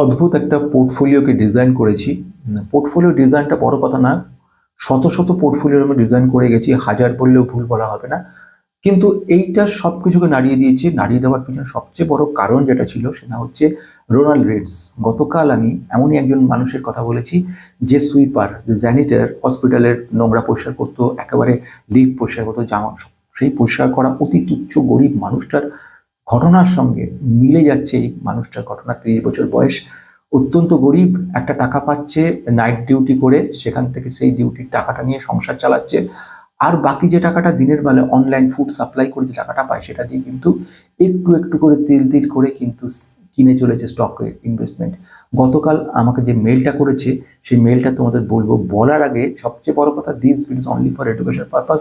অদ্ভুত একটা পোর্টফোলিওকে ডিজাইন করেছি। পোর্টফোলিও ডিজাইনটা বড় কথা না, শত শত পোর্টফোলিওর আমি ডিজাইন করে গেছি, হাজার বললেও ভুল বলা হবে না। কিন্তু এইটা সব কিছুকে নাড়িয়ে দিয়েছি, নাড়িয়ে দেওয়ার পিছনে সবচেয়ে বড় কারণ যেটা ছিল সেটা হচ্ছে রোনাল্ড রেডস গতকাল আমি এমনই একজন মানুষের কথা বলেছি, যে সুইপার যে জ্যানিটার হসপিটালের নোংরা পরিষ্কার করতো, একেবারে লিফট পরিষ্কার করতো, জামা সেই পরিষ্কার করা অতি তুচ্ছ গরিব মানুষটার ঘটনার সঙ্গে মিলে যাচ্ছে এই মানুষটার ঘটনা। তিরিশ বছর বয়স, অত্যন্ত গরিব, একটা টাকা পাচ্ছে নাইট ডিউটি করে সেখান থেকে সেই ডিউটির টাকাটা নিয়ে সংসার চালাচ্ছে। আর বাকি যে টাকাটা দিনের বেলা অনলাইন ফুড সাপ্লাই করে যে টাকাটা পায়, সেটা দিয়ে কিন্তু একটু একটু করে তিল তিল করে কিন্তু কিনে চলেছে স্টক ইনভেস্টমেন্ট গতকাল আমাকে যে মেলটা করেছে, সেই মেলটা তোমাদের বলব। বলার আগে সবচেয়ে বড় কথা this videos only for education purpose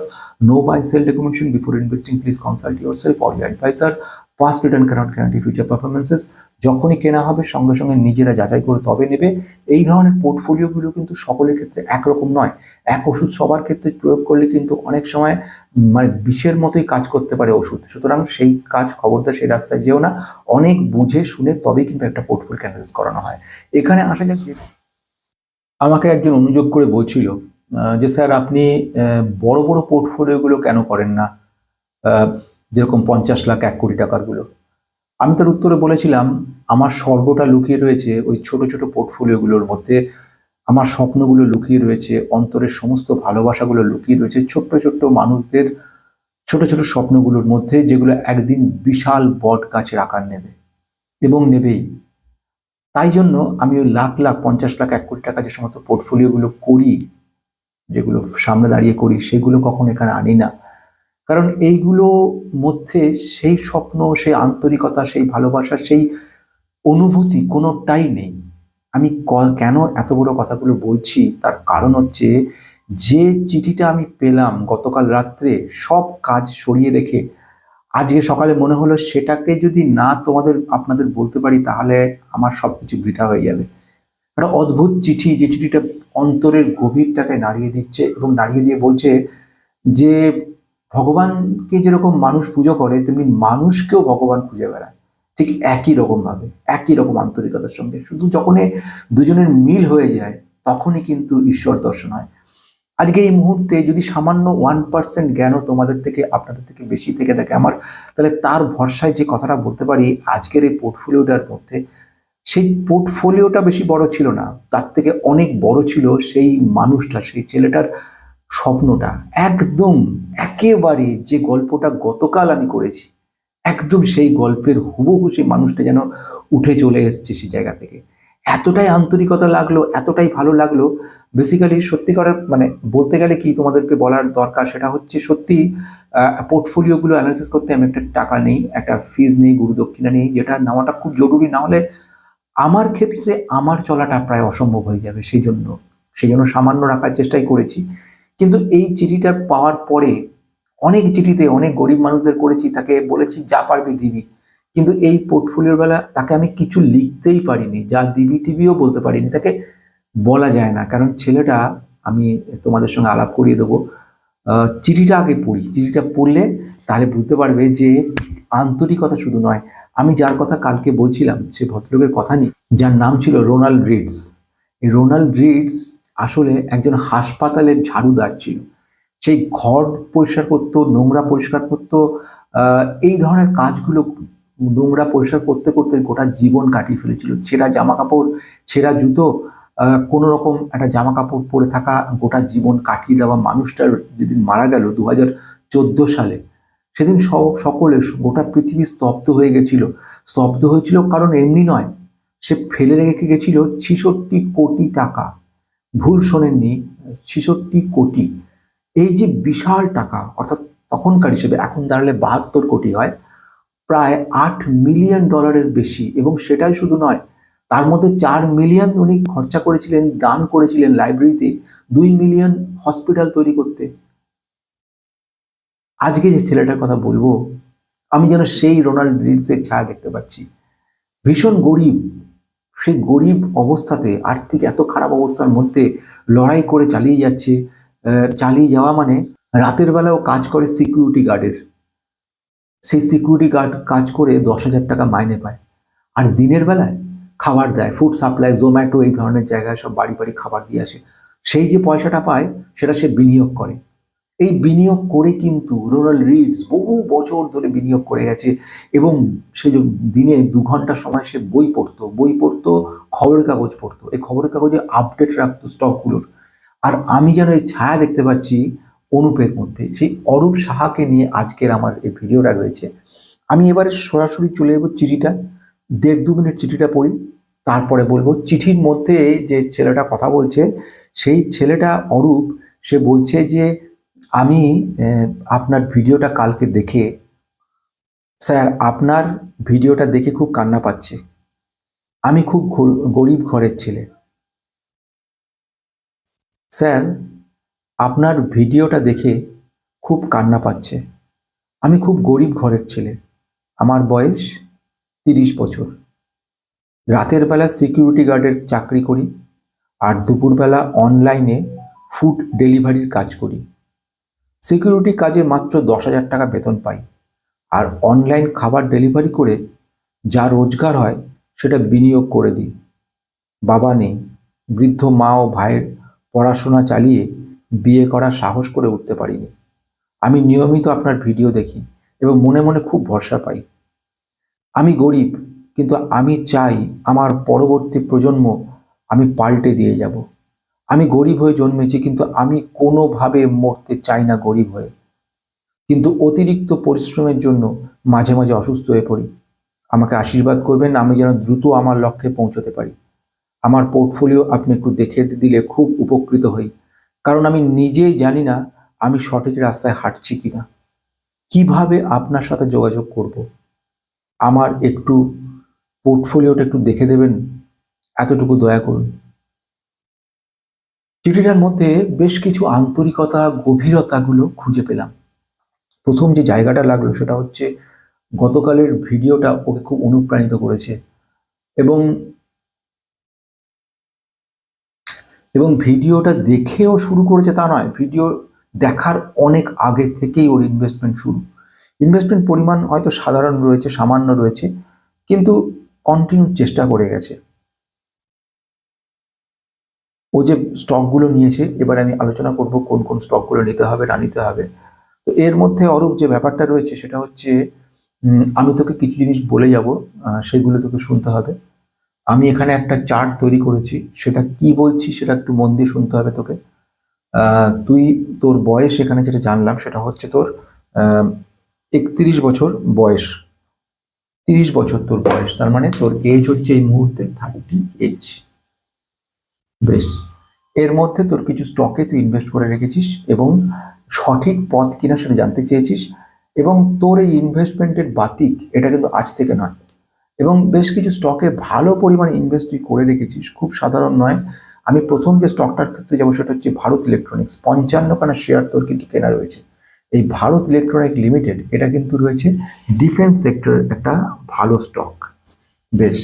no buy sell recommendation before investing please consult your self or advisor past return can't guarantee future performances যখনই কেনা হবে, সঙ্গে সঙ্গে নিজেরা যাচাই করে তবে নেবে। এই ধরনের পোর্টফোলিওগুলো কিন্তু সকলের ক্ষেত্রে একরকম নয়। এক ওষুধ সবার ক্ষেত্রে প্রয়োগ করলে কিন্তু অনেক সময় মানে বিষের মতোই কাজ করতে পারে ওষুধ। সুতরাং সেই কাজ খবরদার সেই রাস্তায় যেও না। অনেক বুঝে শুনে তবেই কিন্তু একটা পোর্টফোলিও ক্যান্ডেলস করানো হয়। এখানে আসা যাক আমাকে একজন অনুযোগ করে বলছিল যে স্যার আপনি বড় বড় পোর্টফোলিওগুলো কেন করেন না? যেরকম পঞ্চাশ লাখ, এক কোটি টাকারগুলো আমি তার উত্তরে বলেছিলাম, আমার স্বর্গটা লুকিয়ে রয়েছে ওই ছোট ছোট পোর্টফোলিওগুলোর মধ্যে। আমার স্বপ্নগুলো লুকিয়ে রয়েছে, অন্তরের সমস্ত ভালোবাসাগুলো লুকিয়ে রয়েছে ছোট্ট ছোট্ট মানুষদের, ছোট ছোট স্বপ্নগুলোর মধ্যে যেগুলো একদিন বিশাল বট গাছের আকার নেবে এবং নেবেই। তাই জন্য আমি ওই লাখ লাখ, পঞ্চাশ লাখ, এক কোটি টাকা যে সমস্ত পোর্টফোলিওগুলো করি, যেগুলো সামনে দাঁড়িয়ে করি, সেগুলো কখন এখানে আনি না। কারণ এইগুলো মধ্যে সেই স্বপ্ন, সেই আন্তরিকতা, সেই ভালোবাসা, সেই অনুভূতি কোনোটাই নেই। আমি কেন এত বড় কথাগুলো বলছি? তার কারণ হচ্ছে যে চিঠিটা আমি পেলাম গতকাল রাত্রে, সব কাজ সরিয়ে রেখে, আজকে সকালে মনে হলো সেটাকে যদি না তোমাদের, আপনাদের বলতে পারি তাহলে আমার সব কিছু বৃথা হয়ে যাবে। একটা অদ্ভুত চিঠি, যে চিঠিটা অন্তরের গভীরটাকে নাড়িয়ে দিচ্ছে এবং নাড়িয়ে দিয়ে বলছে যে ভগবানকে যেরকম মানুষ পুজো করে, তেমনি মানুষকেও ভগবান খুঁজে বেড়ায়। ঠিক একই রকম ভাবে, একই রকম আন্তরিকতার সঙ্গে। শুধু যখন দুজনের মিল হয়ে যায়, তখনই কিন্তু ঈশ্বর দর্শন হয়। আজকে এই মুহূর্তে যদি সামান্য ওয়ান পার্সেন্ট জ্ঞানও তোমাদের থেকে, আপনাদের থেকে বেশি থেকে থাকে আমার, তাহলে তার ভরসায় যে কথাটা বলতে পারি, আজকের এই পোর্টফোলিওটার মধ্যে, সেই পোর্টফোলিওটা বেশি বড় ছিল না। তার থেকে অনেক বড় ছিল সেই মানুষটা, সেই ছেলেটার স্বপ্নটা একদম একেবারে যে গল্পটা গতকাল আমি করেছি, একদম সেই গল্পের হুবহু সেই মানুষটা যেন উঠে চলে এসছে সেই জায়গা থেকে। এতটাই আন্তরিকতা লাগল, এতটাই ভালো লাগল। বেসিক্যালি সত্যিকারের মানে বলতে গেলে কি তোমাদেরকে বলার দরকার সেটা হচ্ছে সত্যি পোর্টফোলিওগুলো অ্যানালিসিস করতে আমি একটা টাকা নেই, একটা ফিজ নেই গুরুদক্ষিণা নেই, যেটা নেওয়াটা খুব জরুরি। না হলে আমার ক্ষেত্রে আমার চলাটা প্রায় অসম্ভব হয়ে যাবে, সেই জন্য সেই জন্য সামান্য রাখার চেষ্টাই করেছি। কিন্তু এই চিঠিটা পাওয়ার পরে অনেক চিঠিতে অনেক গরিব মানুষদের করেছি, তাকে বলেছি, যা পারবি দিবি। কিন্তু এই পোর্টফোলিওর বেলা তাকে আমি কিছু লিখতেই পারিনি, যা দিবি টিভিও বলতে পারিনি। তাকে বলা যায় না, কারণ ছেলেটা, আমি তোমাদের সঙ্গে আলাপ করিয়ে দেবো চিঠিটা আগে পড়ি। চিঠিটা পড়লে তাহলে বুঝতে পারবে যে আন্তরিকতা শুধু নয়, আমি যার কথা কালকে বলছিলাম, সে ভদ্রলোকের কথা নিয়ে যার নাম ছিল রোনাল্ড রিডস। এই রোনাল্ড রিডস আসলে একজন হাসপাতালের ঝাড়ুদার ছিল। সেই ঘর পরিষ্কার করতো, নোংরা পরিষ্কার করতো এই ধরনের কাজগুলো নোংরা পরিষ্কার করতে করতে গোটা জীবন কাটিয়ে ফেলেছিল। ছেঁড়া জামা কাপড় ছেঁড়া জুতো কোনো রকম একটা জামা কাপড় পরে থাকা গোটা জীবন কাটিয়ে দেওয়া মানুষটার যেদিন মারা গেল দু হাজার চোদ্দ সালে, সেদিন সকলে, গোটা পৃথিবী স্তব্ধ হয়ে গেছিল। স্তব্ধ হয়েছিল কারণ এমনি নয়, সে ফেলে রেখে গেছিল ছিষট্টি কোটি টাকা। ভুল শোনেননি, ছিষট্টি কোটি। এই যে বিশাল টাকা, অর্থাৎ তখনকার হিসেবে এখন দাঁড়ালে বাহাত্তর কোটি হয়, প্রায় আট মিলিয়ন ডলারের বেশি। এবং সেটাই শুধু নয়, তার মধ্যে চার মিলিয়ন উনি খরচা করেছিলেন, দান করেছিলেন লাইব্রেরিতে, দুই মিলিয়ন হসপিটাল তৈরি করতে। আজকে যে ছেলেটার কথা বলব, আমি যেন সেই রোনাল্ড রিডসের ছায়া দেখতে পাচ্ছি। ভীষণ গরিব সে গরিব অবস্থাতে, আর্থিক এত খারাপ অবস্থার মধ্যে লড়াই করে চালিয়ে যাচ্ছে চালিয়ে যাওয়া মানে রাতের বেলাও কাজ করে সিকিউরিটি গার্ডের সেই সিকিউরিটি গার্ড কাজ করে দশ হাজার টাকা মাইনে পায়। আর দিনের বেলায় খাবার দেয় ফুড সাপ্লাই জোম্যাটো এই ধরনের জায়গায় সব বাড়ি বাড়ি খাবার দিয়ে আসে। সেই যে পয়সাটা পায়, সেটা সে বিনিয়োগ করে। এই বিনিয়োগ করে কিন্তু রুরাল রিডস বহু বছর ধরে বিনিয়োগ করে গেছে এবং সে দিনে দু ঘণ্টা সময় সে বই পড়তো বই পড়তো, খবরের কাগজ পড়তো। এই খবরের কাগজে আপডেট রাখতো স্টকগুলোর আর আমি যেন এই ছায়া দেখতে পাচ্ছি অনুপের মধ্যে, সেই অরূপ সাহাকে নিয়ে আজকের আমার এই ভিডিওটা রয়েছে। আমি এবারে সরাসরি চলে যাব চিঠিটা, দেড় দু মিনিট চিঠিটা পড়ি, তারপরে বলব চিঠির মধ্যে যে ছেলেটা কথা বলছে, সেই ছেলেটা অরূপ, সে বলছে যে আমি আপনার ভিডিওটা কালকে দেখে, স্যার, আপনার ভিডিওটা দেখে খুব কান্না পাচ্ছে। আমি খুব গরিব ঘরের ছেলে। স্যার, আপনার ভিডিওটা দেখে খুব কান্না পাচ্ছে। আমি খুব গরিব ঘরের ছেলে। আমার বয়স তিরিশ বছর। রাতের বেলা সিকিউরিটি গার্ডের চাকরি করি আর দুপুরবেলা অনলাইনে ফুড ডেলিভারির কাজ করি। সিকিউরিটি কাজে মাত্র দশ হাজার টাকা বেতন পাই। আর অনলাইন খাবার ডেলিভারি করে যা রোজগার হয়, সেটা বিনিয়োগ করে দিই। বাবা নেই, বৃদ্ধ মা ও ভাইয়ের পড়াশোনা চালিয়ে বিয়ে করার সাহস করে উঠতে পারিনি। আমি নিয়মিত আপনার ভিডিও দেখি এবং মনে মনে খুব ভরসা পাই। আমি গরিব, কিন্তু আমি চাই আমার পরবর্তী প্রজন্ম আমি পাল্টে দিয়ে যাব। আমি গরিব হয়ে জন্মেছি, কিন্তু আমি কোনোভাবে মরতে চাই না গরিব হয়ে। কিন্তু অতিরিক্ত পরিশ্রমের জন্য মাঝে মাঝে অসুস্থ হয়ে পড়ি। আমাকে আশীর্বাদ করবেন, আমি যেন দ্রুত আমার লক্ষ্যে পৌঁছতে পারি। আমার পোর্টফোলিও আপনি একটু দেখে দিলে খুব উপকৃত হই। কারণ আমি নিজেই জানি না আমি সঠিক রাস্তায় হাঁটছি কিনা। কীভাবে আপনার সাথে যোগাযোগ করব? আমার একটু পোর্টফোলিওটা একটু দেখে দেবেন? এতটুকু দয়া করুন। চিঠিটার মধ্যে বেশ কিছু আন্তরিকতা, গভীরতাগুলো খুঁজে পেলাম। প্রথম যে জায়গাটা লাগল সেটা হচ্ছে গতকালের ভিডিওটা ওকে খুব অনুপ্রাণিত করেছে এবং এবং ভিডিওটা দেখেও শুরু করেছে তা নয়, ভিডিও দেখার অনেক আগে থেকেই ওর ইনভেস্টমেন্ট শুরু। ইনভেস্টমেন্ট পরিমাণ হয়তো সাধারণ রয়েছে, সামান্য রয়েছে, কিন্তু কন্টিনিউ চেষ্টা করে গেছে। ও যে স্টকগুলো নিয়েছে, এবার আমি আলোচনা করব কোন কোন স্টকগুলো নিতে হবে, না নিতে হবে। তো এর মধ্যে অরূপ যে ব্যাপারটা রয়েছে, সেটা হচ্ছে আমি তোকে কিছু জিনিস বলে যাব সেগুলো তোকে শুনতে হবে। আমি এখানে একটা চার্ট তৈরি করেছি, সেটা কি বলছি সেটা একটু মন দিয়ে শুনতে হবে তোকে। তুই তোর বয়স এখানে যেটা জানলাম, সেটা হচ্ছে তোর একত্রিশ বছর বয়স। তিরিশ বছর তোর বয়স, তার মানে তোর এজ হচ্ছে এই মুহূর্তে থার্টি এজ বেশ। এর মধ্যে তোর কিছু স্টকে তুই ইনভেস্ট করে রেখেছিস এবং সঠিক পথ কিনা সেটা জানতে চেয়েছিস এবং তোর এই ইনভেস্টমেন্টের বাতিক এটা কিন্তু আজ থেকে নয়। এবং বেশ কিছু স্টকে ভালো পরিমাণে ইনভেস্ট তুই করে রেখেছিস, খুব সাধারণ নয়। আমি প্রথম যে স্টকটার ক্ষেত্রে যাব সেটা হচ্ছে ভারত ইলেকট্রনিক্স পঞ্চান্নখানা শেয়ার তোর কিন্তু কেনা রয়েছে। এই ভারত ইলেকট্রনিক লিমিটেড এটা কিন্তু রয়েছে ডিফেন্স সেক্টরের একটা ভালো স্টক বেশ,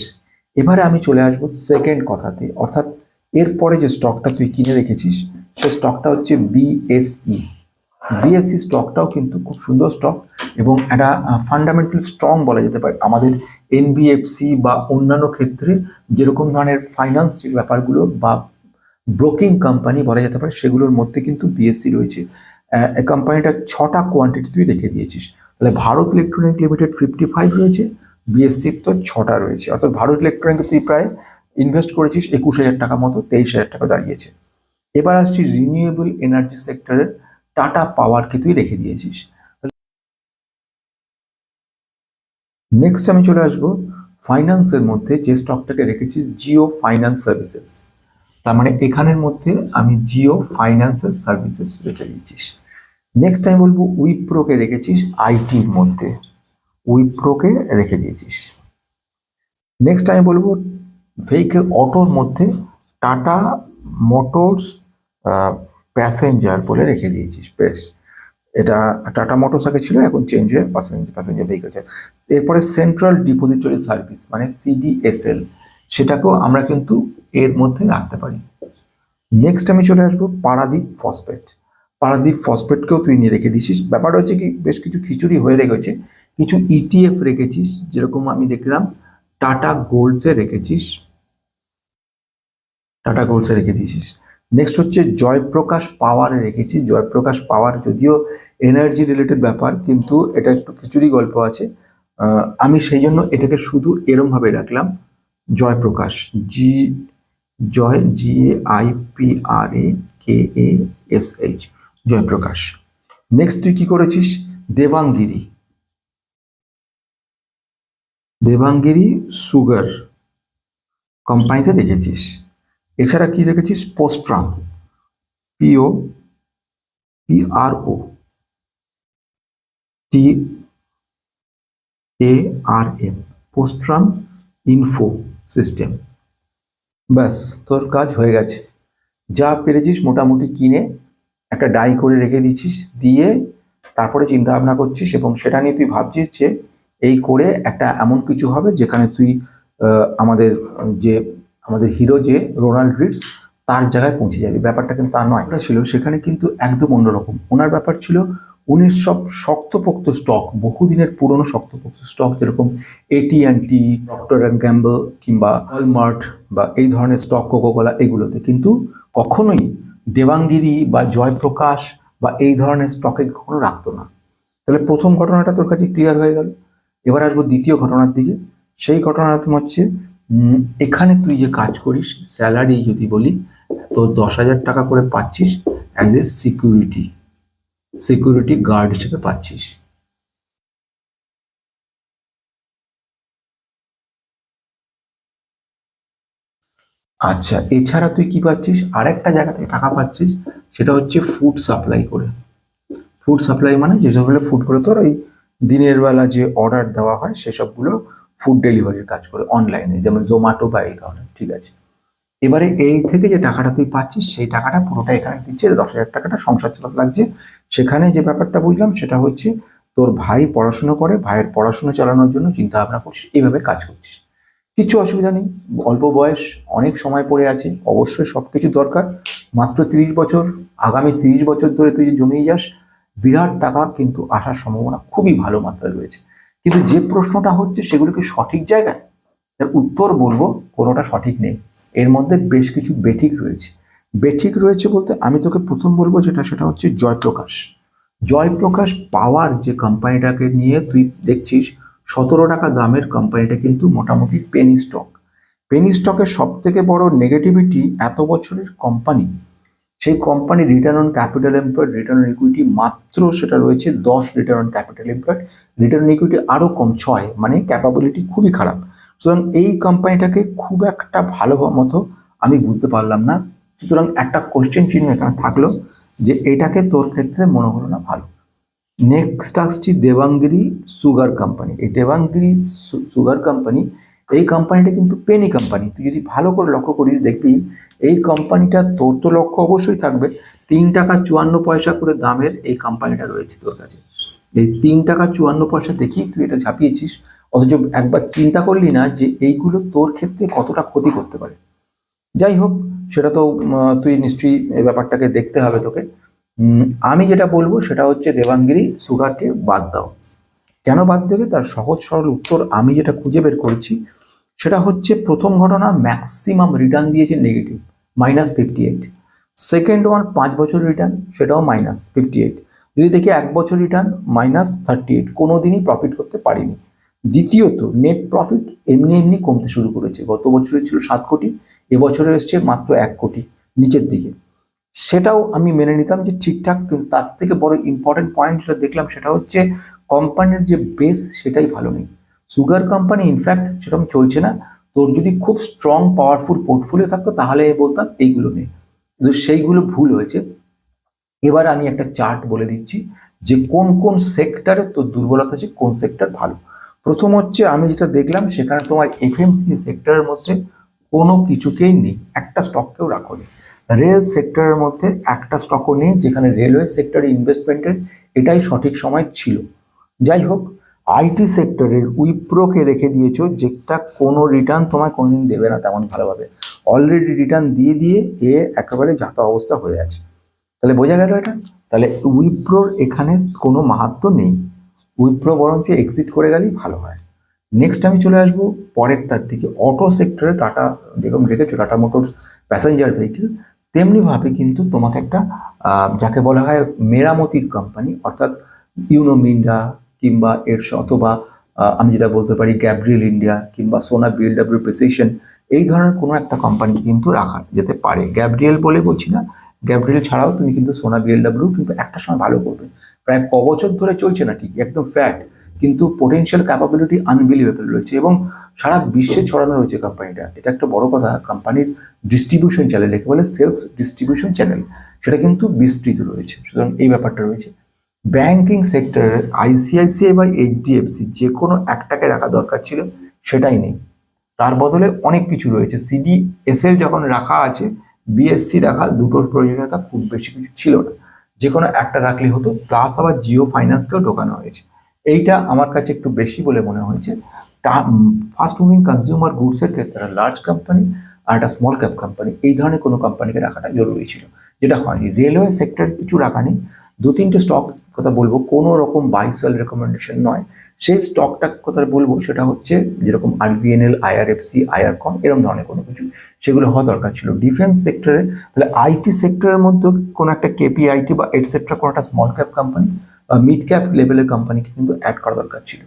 এবারে আমি চলে আসব সেকেন্ড কথাতে। অর্থাৎ এরপরে যে স্টকটা তুই কিনে রেখেছিস সে স্টকটা হচ্ছে বিএসই বিএসসি স্টকটাও কিন্তু খুব সুন্দর স্টক এবং একটা ফান্ডামেন্টাল স্ট্রং বলা যেতে পারে। আমাদের এনবিএফসি বা অন্যান্য ক্ষেত্রে যেরকম ধরনের ফাইন্যান্সিয়াল ব্যাপারগুলো বা ব্রোকিং কোম্পানি বলা যেতে পারে সেগুলোর মধ্যে কিন্তু বিএসসি রয়েছে। আহ, এই কোম্পানিটা ছটা কোয়ান্টিটি তুই রেখে দিয়েছিস। তাহলে Bharat electronic limited fifty five রয়েছে বিএসসির তো ছটা রয়েছে। অর্থাৎ ভারত ইলেকট্রনিকে তুই প্রায় ইনভেস্ট করেছিস একুশ হাজার টাকা মতো, তেইশ হাজার টাকা দাঁড়িয়েছে। এবার আসছি রিনিউয়েবল এনার্জি সেক্টরের টাটা পাওয়ারকে তুই রেখে দিয়েছিস। নেক্সট আমি চলে আসব ফাইন্যান্সের মধ্যে যে স্টকটাকে রেখেছিস জিও ফাইন্যান্স সার্ভিসেস তার মানে এখানের মধ্যে আমি জিও ফাইন্যান্সের সার্ভিসেস রেখে দিয়েছিস। নেক্সট আমি বলব উইপ্রোকে রেখেছিস আইটির মধ্যে। উইপ্রোকে রেখে দিয়েছিস। নেক্সট আমি বলব ভেহিকেল অটোর মধ্যে টাটা মোটরস প্যাসেঞ্জার বলে রেখে দিয়েছিস বেশ, এটা টাটা মোটরস আগে ছিল, এখন চেঞ্জ হয়ে প্যাসেঞ্জার প্যাসেঞ্জার ভেহিকেল এরপরে সেন্ট্রাল ডিপোজিটরি সার্ভিস মানে সিডিএসএল সেটাকেও আমরা কিন্তু এর মধ্যে রাখতে পারি। নেক্সট আমি চলে আসব পারাদ্বীপ ফসফেট পারাদ্বীপ ফসফেটকেও তুই নিয়ে রেখে দিছিস ব্যাপারটা হচ্ছে কি, বেশ কিছু খিচুড়ি হয়ে রেখেছে, কিছু ইটিএফ রেখেছিস, যেরকম আমি দেখলাম টাটা গোল্ডসে রেখেছিস টাটা গোল্ডসে রেখে দিয়েছিস। নেক্সট হচ্ছে জয়প্রকাশ পাওয়ারে রেখেছি জয়প্রকাশ পাওয়ার যদিও এনার্জি রিলেটেড ব্যাপার, কিন্তু এটা একটু খিচুড়ি গল্প আছে। আমি সেই জন্য এটাকে শুধু এরমভাবে রাখলাম। Jaiprakash ji J G A I P R A K A S H Jaiprakash. Next তুই কি করেছিস? দেবাঙ্গিরি। দেবাঙ্গিরি সুগার কোম্পানিতে রেখেছিস। এছাড়া কি রেখেছিস? পোস্ট্রাম পিও P R O T A R M Prostarm info system. ব্যাস, তোর কাজ হয়ে গেছে। যা পেরেছিস মোটামুটি কিনে একটা ডাই করে রেখে দিয়েছিস, দিয়ে তারপরে চিন্তা ভাবনা করছিস এবং সেটা নিয়ে তুই ভাবছিস যে এই করে একটা এমন কিছু হবে যেখানে তুই আমাদের যে, আমাদের হিরো যে রোনাল্ড রিডস তার জায়গায় পৌঁছে যাবে। ব্যাপারটা কিন্তু তা নয়। ছিল, সেখানে কিন্তু একদম অন্যরকম ওনার ব্যাপার ছিল, উনি সব শক্তপোক্ত স্টক বহুদিনের পুরনো শক্তপোক্ত স্টক যেরকম AT and T Procter and Gamble কিংবা ওয়ালমার্ট বা এই ধরনের স্টক কোকোকোলা এগুলোতে। কিন্তু কখনোই দেবাঙ্গিরি বা জয়প্রকাশ বা এই ধরনের স্টকে কখনো রাখতো না। তাহলে প্রথম ঘটনাটা তোর কাছে ক্লিয়ার হয়ে গেল? এবার আসব দ্বিতীয় ঘটনার দিকে। সেই তোমার হচ্ছে এখানে তুই যে কাজ করিস স্যালারি যদি বলি, তো দশ হাজার টাকা করে পাচ্ছিস as a security security guard হিসেবে পাচ্ছিস। আচ্ছা এছাড়া তুই কি পাচ্ছিস? আরেকটা জায়গা থেকে টাকা পাচ্ছিস, সেটা হচ্ছে ফুড সাপ্লাই করে। ফুড সাপ্লাই মানে যেসবগুলো ফুড করে, তোর ওই দিনের বেলা যে অর্ডার দেওয়া হয় সেসবগুলো ফুড ডেলিভারির কাজ করে অনলাইনে যেমন জোম্যাটো বা এই ধরনের, ঠিক আছে? এবারে এই থেকে যে টাকাটা তুই পাচ্ছিস, সেই টাকাটা পুরোটা এখানে দিচ্ছে, দশ হাজার টাকাটা সংসার চালাতে লাগছে। সেখানে যে ব্যাপারটা বুঝলাম, সেটা হচ্ছে তোর ভাই পড়াশুনো করে, ভাইয়ের পড়াশুনো চালানোর জন্য চিন্তা ভাবনা করছিস, এইভাবে কাজ করছিস। কিছু অসুবিধা নেই, অল্প বয়স, অনেক সময় পড়ে আছে, অবশ্যই সব কিছু দরকার। মাত্র তিরিশ বছর, আগামী তিরিশ বছর ধরে তুই জমিয়ে যাস বিরাট টাকা কিন্তু আসার সম্ভাবনা খুবই ভালো মাত্রায় রয়েছে। কিন্তু যে প্রশ্নটা হচ্ছে সেগুলো কি সঠিক জায়গায়? তার উত্তর বলব, কোনোটা সঠিক নেই। এর মধ্যে বেশ কিছু বেঠিক রয়েছে। বেঠিক রয়েছে বলতে আমি তোকে প্রথম বলব যেটা, সেটা হচ্ছে জয়প্রকাশ। জয়প্রকাশ পাওয়ার যে কোম্পানিটাকে নিয়ে তুই দেখছিস, সতেরো টাকা দামের কোম্পানিটা কিন্তু মোটামুটি পেনি স্টক পেনি স্টকের সব থেকে বড় নেগেটিভিটি এত বছরের কোম্পানি সেই company return on capital employed return on equity মাত্র সেটা রয়েছে দশ return on capital employed return on equity আরও কম, ছয় মানে ক্যাপাবিলিটি খুবই খারাপ। সুতরাং এই কোম্পানিটাকে খুব একটা ভালো মতো আমি বুঝতে পারলাম না। সুতরাং একটা কোশ্চেন চিহ্ন এখানে থাকল যে এটাকে তোর ক্ষেত্রে মনে হলো না ভালো। নেক্সট আসছি দেবাঙ্গিরি সুগার কোম্পানি এই দেবাঙ্গিরি সুগার কোম্পানি এই কোম্পানিটা কিন্তু পেনি কোম্পানি তুই যদি ভালো করে লক্ষ্য করিস, দেখবি এই কোম্পানিটা তোর তো লক্ষ্য অবশ্যই থাকবে। তিন টাকা চুয়ান্ন পয়সা করে দামের এই কোম্পানিটা রয়েছে তোর কাছে। এই তিন টাকা চুয়ান্ন পয়সা দেখি তুই এটা ঝাঁপিয়েছিস। অথচ একবার চিন্তা করলি না যে এইগুলো তোর ক্ষেত্রে কতটা ক্ষতি করতে পারে। যাই হোক, সেটা তো তুই নিশ্চয়ই এই ব্যাপারটাকে দেখতে হবে তোকে। আমি যেটা বলব সেটা হচ্ছে দেবাঙ্গিরি সুগারকে বাদ দাও। কেন বাদ দেবে? তার সহজ সরল উত্তর আমি যেটা খুঁজে বের করেছি। সেটা হচ্ছে প্রথম ঘটনা ম্যাক্সিমাম রিটার্ন দিয়েছে negative minus fifty eight second one পাঁচ বছর রিটার্ন সেটাও মাইনাস ফিফটি এইট যদি দেখি এক বছর রিটার্ন মাইনাস থার্টি এইট কোনো দিনই প্রফিট করতে পারিনি। দ্বিতীয়ত নেট প্রফিট এমনি এমনি কমতে শুরু করেছে। গত বছরে ছিল সাত কোটি এবছরে এসছে মাত্র এক কোটি, নিচের দিকে। সেটাও আমি মেনে নিতাম যে ঠিকঠাক, কিন্তু তার থেকে বড় ইম্পর্টেন্ট পয়েন্ট যেটা দেখলাম, সেটা হচ্ছে কোম্পানির যে বেস সেটাই ভালো নেই। সুগার কোম্পানি ইনফ্যাক্ট সেরকম চলছে না। তোর যদি খুব স্ট্রং পাওয়ারফুল পোর্টফোলিও থাকতো, তাহলে বলতাম এইগুলো নেই। কিন্তু সেইগুলো ভুল হয়েছে। এবার আমি একটা চার্ট বলে দিচ্ছি যে কোন কোন সেক্টরে তোর দুর্বলতা আছে, কোন সেক্টর ভালো। প্রথম হচ্ছে আমি যেটা দেখলাম, সেখানে তোমার এফএমসি সেক্টরের মধ্যে কোনো কিছুকেই নেই, একটা স্টককেও রাখো নি। রেল সেক্টরের মধ্যে একটা স্টকও নেই, যেখানে রেলওয়ে সেক্টরে ইনভেস্টমেন্টের এটাই সঠিক সময় ছিল। যাই হোক আইটি সেক্টরের উইপ্রোকে রেখে দিয়েছ, যেটা কোনো রিটার্ন তোমায় কোনোদিন দেবে না তেমন ভালোভাবে। অলরেডি রিটার্ন দিয়ে দিয়ে এ একেবারে যাতা অবস্থা হয়ে আছে। তাহলে বোঝা গেল এটা? তাহলে উইপ্রোর এখানে কোনো মাহাত্ম নেই। উইপ্রো বরঞ্চ এক্সিট করে গেলেই ভালো হয়। নেক্সট আমি চলে আসব পরের তার থেকে অটো সেক্টরে টাটা যেরকম রেখেছো টাটা মোটরস প্যাসেঞ্জার ভেহিকেল তেমনিভাবে কিন্তু তোমাকে একটা যাকে বলা হয় মেরামতির কোম্পানি অর্থাৎ ইউনো মিন্ডা কিংবা এর অথবা আমি যেটা বলতে পারি গ্যাব্রিয়েল ইন্ডিয়া কিংবা সোনা বিএলডাব্লিউ প্রেসিশন এই ধরনের কোনো একটা কোম্পানি কিন্তু রাখা যেতে পারে। গ্যাব্রিয়েল বলে বলছি না। গ্যাব্রিয়েল ছাড়াও তুমি কিন্তু সোনা বিএলডাব্লিউ কিন্তু একটা সময় ভালো করবে। প্রায় ক বছর ধরে চলছে না ঠিক একদম ফ্যাক্ট কিন্তু পোটেনশিয়াল ক্যাপাবিলিটি আনবিলিভেবল রয়েছে এবং সারা বিশ্বে ছড়ানো রয়েছে কোম্পানিটা এটা একটা বড় কথা কোম্পানির ডিস্ট্রিবিউশন চ্যানেল একে বলে সেলস ডিস্ট্রিবিউশন চ্যানেল সেটা কিন্তু বিস্তৃত রয়েছে। সুতরাং এই ব্যাপারটা রয়েছে। ব্যাংকিং সেক্টরের আইসিআইসিআই বা এইচডিএফসি যে কোনো একটাকে রাখা দরকার ছিল, সেটাই নেই। তার বদলে অনেক কিছু রয়েছে। সিডি এসএল যখন রাখা আছে, বিএসসি রাখা, দুটোর প্রয়োজনীয়তা খুব বেশি কিছু ছিল না। যে কোনো একটা রাখলে হতো, প্লাস আবার জিও ফাইন্যান্সকেও ঢোকানো হয়েছে। এইটা আমার কাছে একটু বেশি বলে মনে হয়েছে। ফাস্ট মুভিং কনজিউমার গুডসের ক্ষেত্রে লার্জ কোম্পানি আর একটা স্মল ক্যাপ কোম্পানি এই ধরনের কোনো কোম্পানিকে রাখাটা জরুরি ছিল, যেটা হয়নি। রেলওয়ে সেক্টর কিছু রাখা নেই। দু তিনটে স্টক কথা বলব কোনো রকম বাইসেল রেকমেন্ডেশন নয়। সেই স্টকটা কথা বলব, সেটা হচ্ছে যেরকম আরভিএনএল আইআরএফসি আইআরকন এরকম ধরনের কোনো কিছু। সেগুলো হওয়া দরকার ছিল। ডিফেন্স সেক্টরে তাহলে আইটি সেক্টরের মধ্যে কোনো একটা কেপিআইটি বা এটসেট্রা কোনো একটা স্মল ক্যাপ কোম্পানি বা মিড ক্যাপ লেভেলের কোম্পানিকে কিন্তু অ্যাড করা দরকার ছিল।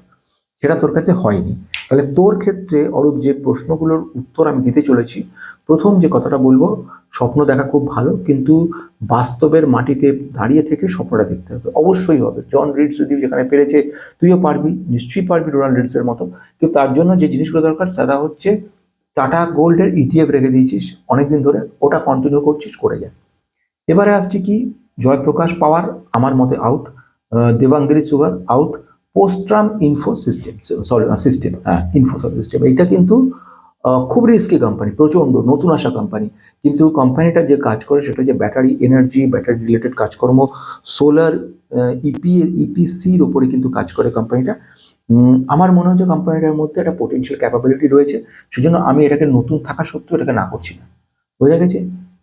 সেটা তোর কাছে হয়নি। তাহলে তোর ক্ষেত্রে অরূপ যে প্রশ্নগুলোর উত্তর আমি দিতে চলেছি প্রথম যে কথাটা বলব, স্বপ্ন দেখা খুব ভালো, কিন্তু বাস্তবের মাটিতে দাঁড়িয়ে থেকে স্বপ্নটা দেখতে হবে। অবশ্যই হবে। জন রিডস যদি যেখানে পেরেছে, তুইও পারবি, নিশ্চয়ই পারবি ডোনাল্ড রিডসের মতো। কিন্তু তার জন্য যে জিনিসগুলো দরকার তারা হচ্ছে টাটা গোল্ডের ইটিএফ রেখে দিয়েছিস অনেকদিন ধরে, ওটা কন্টিনিউ করছিস, করে যা। এবারে আসছি কি? জয়প্রকাশ পাওয়ার আমার মতে out দেবাঙ্গিরি sugar out Prostarm info system sorry system হ্যাঁ ইনফো সিস্টেম এইটা কিন্তু খুব রিস্কি কোম্পানি প্রচণ্ড, নতুন আসা কোম্পানি কিন্তু কোম্পানিটা যে কাজ করে সেটা যে ব্যাটারি এনার্জি ব্যাটারি রিলেটেড কাজকর্ম সোলার ইপি ইপিসির উপরে কিন্তু কাজ করে কোম্পানিটা আমার মনে হচ্ছে কোম্পানিটার মধ্যে একটা পোটেনশিয়াল ক্যাপাবিলিটি রয়েছে। সেজন্য আমি এটাকে নতুন থাকা সত্ত্বেও এটাকে না করছি না। বোঝা গেছে?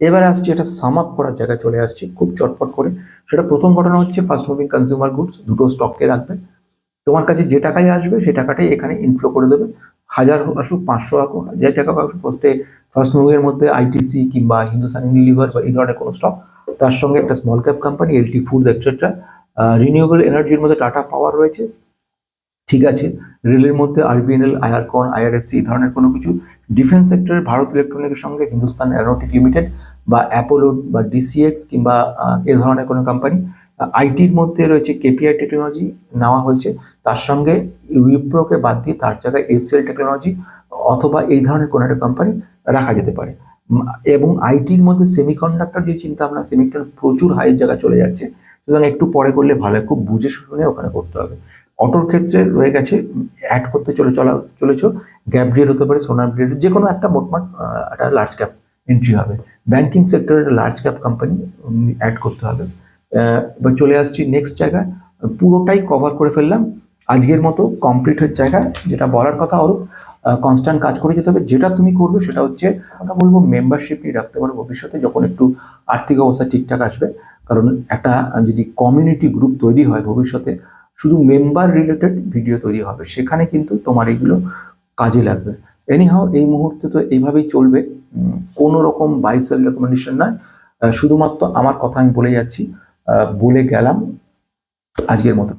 এবার আসছি এটা সাম আপ করার জায়গায় চলে আসছে, খুব চটপট করে। সেটা প্রথম ঘটনা হচ্ছে ফার্স্ট মুভিং কনজিউমার গুডস দুটো স্টককে রাখবে। তোমার কাছে যে টাকাই আসবে, সেই টাকাটাই এখানে ইনফ্লো করে দেবে। হাজার আসুক, পাঁচশো আসুক যে টাকা আসুক ফার্স্টে ফার্স্ট মুভিংয়ের মধ্যে আইটিসি কিংবা হিন্দুস্তান ইউনিলিভার বা এই ধরনের কোনো স্টক তার সঙ্গে একটা small cap company LT foods etcetera renewable এনার্জির মধ্যে টাটা পাওয়ার রয়েছে। ঠিক আছে রেলের মধ্যে আরবিএনএল আইআরকন আইআরএফসি এই ধরনের কোনো কিছু। ডিফেন্স সেক্টরের ভারত ইলেকট্রনিকের সঙ্গে হিন্দুস্তান অ্যারোনটিক লিমিটেড বা অ্যাপোলো বা ডিসিএক্স কিংবা এ ধরনের কোনো কোম্পানি আইটির মধ্যে রয়েছে কেপিআই টেকনোলজি নেওয়া হয়েছে। তার সঙ্গে উইপ্রোকে বাদ দিয়ে তার জায়গায় এসএল টেকনোলজি অথবা এই ধরনের কোনো একটা কোম্পানি রাখা যেতে পারে। এবং আইটির মধ্যে সেমিকন্ডাক্টর যে চিন্তা ভাবনা সেমিকন্ডাক্টর প্রচুর হাইয়ের জায়গায় চলে যাচ্ছে। সুতরাং একটু পরে করলে ভালো খুব বুঝে শুনে ওখানে করতে হবে। অটোর ক্ষেত্রে রয়ে গেছে অ্যাড করতে চলে, চলা, চলেছ। গ্যাব্রিয়েল হতে পারে সোনার ব্রিয়েল যে কোনো একটা মোটমাট একটা লার্জ ক্যাপ এন্ট্রি হবে। ব্যাংকিং সেক্টরের লার্জ ক্যাপ কোম্পানি অ্যাড করতে হবে। এবার চলে আসছি নেক্সট জায়গা। পুরোটাই কভার করে ফেললাম। আজকের মতো কমপ্লিটের জায়গা। যেটা বলার কথা আরও কনস্ট্যান্ট কাজ করে যেতে হবে। যেটা তুমি করবে সেটা হচ্ছে কথা বলব মেম্বারশিপ নিয়ে রাখতে পারো। ভবিষ্যতে যখন একটু আর্থিক অবস্থা ঠিকঠাক আসবে, কারণ একটা যদি কমিউনিটি গ্রুপ তৈরি হয় ভবিষ্যতে, শুধু মেম্বার রিলেটেড ভিডিও তৈরি হবে। সেখানে কিন্তু তোমার এগুলো কাজে লাগবে। এনিহাও এই মুহূর্তে তো এইভাবেই চলবে। কোনো রকম বাইসেল রেকমেন্ডেশন নয়। শুধুমাত্র আমার কথা আমি বলে যাচ্ছি। বলে গেলাম আজকের মতো।